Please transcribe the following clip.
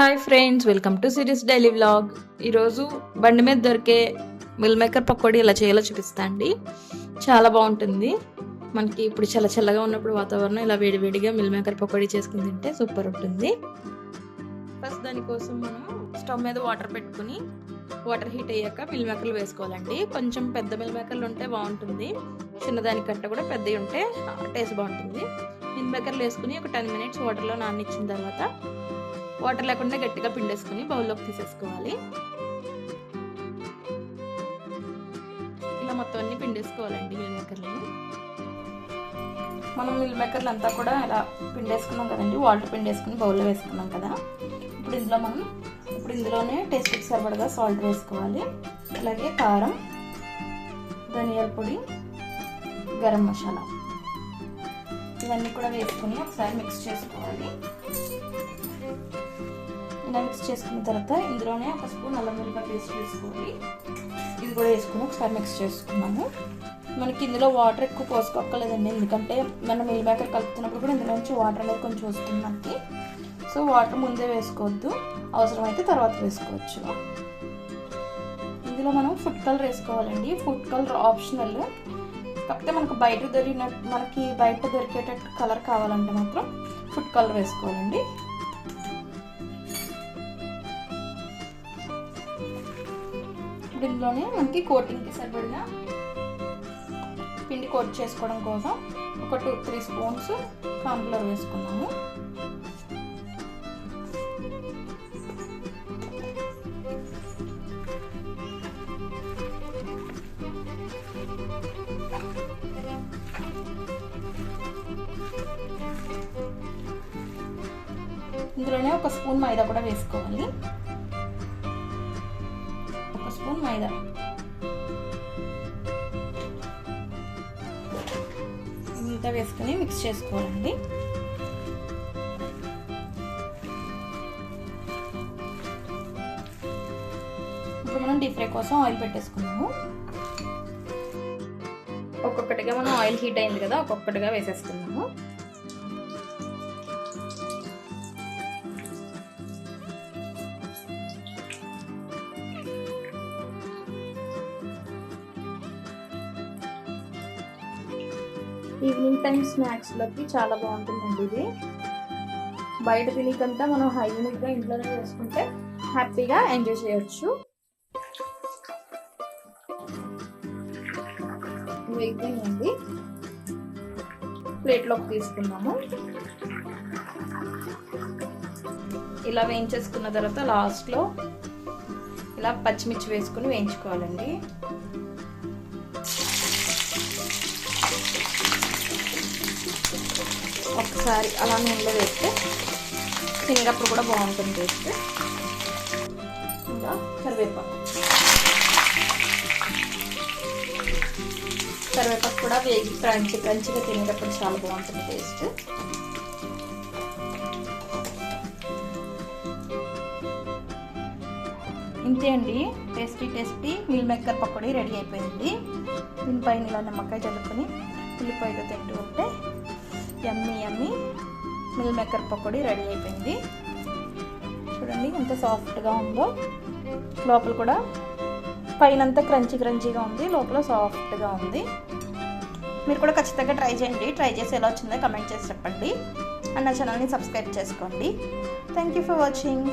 Hi friends welcome to series daily vlog ఈరోజు బండి మీద దొరికే మిల్ మేకర్ పకోడీ ఎలా చేయాలో చూపిస్తా అండి. చాలా బాగుంటుంది. మనకి ఇప్పుడు చల్ల చల్లగా ఉన్నప్పుడు వాతావరణం ఇలా వేడివేడిగా మిల్ మేకర్ పకోడీ చేసుకుని తింటే సూపర్ ఉంటుంది. ఫస్ట్ దానికోసం మనం స్టవ్ మీద వాటర్ పెట్టుకుని వాటర్ హీట్ అయ్యాక మిల్ మేకర్లు వేసుకోవాలండి. కొంచెం పెద్ద మిల్ మేకర్లు ఉంటే బాగుంటుంది. చిన్నదానికంటే కూడా పెద్దవి ఉంటే టేస్ట్ బాగుంటుంది. మిల్ మేకర్లు వేసుకుని ఒక టెన్ మినిట్స్ వాటర్లో నానిచ్చిన తర్వాత వాటర్ లేకుండా గట్టిగా పిండేసుకుని బౌల్లోకి తీసేసుకోవాలి. ఇలా మొత్తం అన్ని పిండేసుకోవాలండి మిల్ మేకర్లు. మనం మిల్ మేకర్లు అంతా కూడా ఇలా పిండేసుకున్నాం కదండి వాటర్ పిండేసుకుని బౌల్లో వేసుకున్నాం కదా. ఇప్పుడు ఇందులో మనం ఇప్పుడు ఇందులోనే టేస్ట్కి సరిపడగా సాల్ట్ వేసుకోవాలి. అలాగే కారం ధనియాల పొడి గరం మసాలా. ఇవన్నీ కూడా వేసుకుని ఒకసారి మిక్స్ చేసుకోవాలి. ఇలా మిక్స్ చేసుకున్న తర్వాత ఇందులోనే ఒక స్పూన్ అల్లం వెల్లిపాయ పేస్ట్ వేసుకోవాలి ఇది కూడా వేసుకుని ఒకసారి మిక్స్ చేసుకున్నాము. మనకి ఇందులో వాటర్ ఎక్కువ పోసుకోక్కర్లేదండి. ఎందుకంటే మనం మిల్ మేకర్ కలుపుతున్నప్పుడు కూడా ఇందులో నుంచి వాటర్ అనేది కొంచెం వస్తుంది మనకి. సో వాటర్ ముందే వేసుకోవద్దు. అవసరమైతే తర్వాత వేసుకోవచ్చు. ఇందులో మనం ఫుడ్ కలర్ వేసుకోవాలండి. ఫుడ్ కలర్ ఆప్షనల్ కాకపోతే మనకు బయట దొరికిన మనకి బయట దొరికేటట్టు కలర్ కావాలంటే మాత్రం ఫుడ్ కలర్ వేసుకోవాలండి. ఇప్పుడు ఇందులోనే మనకి కోటింగ్కి సరిపడిన పిండి కోట్ చేసుకోవడం కోసం ఒక టూ త్రీ స్పూన్స్ కాన్ఫ్లవర్ వేసుకున్నాము. ఇందులోనే ఒక స్పూన్ మైదా కూడా వేసుకోవాలి. ఒక స్పూన్ మైదా. ఇంత వేసుకుని మిక్స్ చేసుకోవాలండి. ఇప్పుడు మనం డీప్ ఫ్రై కోసం ఆయిల్ పెట్టేసుకున్నాము ఒక్కొక్కటిగా మనం ఆయిల్ హీట్ అయింది కదా ఒక్కొక్కటిగా వేసేసుకున్నాము ఈవినింగ్ టైం స్నాక్స్లోకి చాలా బాగుంటుందండి ఇది. బయట తినకంతా మనం హైజీనిక్గా ఇంట్లోనే చేసుకుంటే హ్యాపీగా ఎంజాయ్ చేయొచ్చు. వేగిపోయిందండి ప్లేట్లోకి తీసుకున్నాము ఇలా వేయించేసుకున్న తర్వాత లాస్ట్లో ఇలా పచ్చిమిర్చి వేసుకుని వేయించుకోవాలండి. ఒకసారి అలా నూనెలో వేస్తే తినేటప్పుడు కూడా బాగుంటుంది టేస్ట్. ఇంకా కరివేపాకు. కరివేపాకు కూడా వేగి క్రంచి క్రంచిగా తినేటప్పుడు చాలా బాగుంటుంది టేస్ట్. ఇంతే అండి. Tasty tasty meal maker pakodi ready అయిపోయింది. దీనిపైన ఇలా నిమ్మకాయ చల్లుకొని ఉల్లిపాయతో తింటూ ఉంటే yummy yummy meal maker pakodi ready అయిపోయింది. చూడండి ఎంత సాఫ్ట్గా ఉందో. లోపల కూడా పైనంతా క్రంచీ క్రంచీగా ఉంది లోపల సాఫ్ట్గా ఉంది. మీరు కూడా ఖచ్చితంగా ట్రై చేయండి. ట్రై చేసి ఎలా వచ్చిందో కమెంట్ చేసి చెప్పండి. అండ్ నా ఛానల్ని సబ్స్క్రైబ్ చేసుకోండి. Thank you for watching